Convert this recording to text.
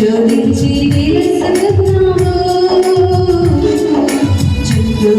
శోభించి తెలుసుకున్నావు చుట్టూ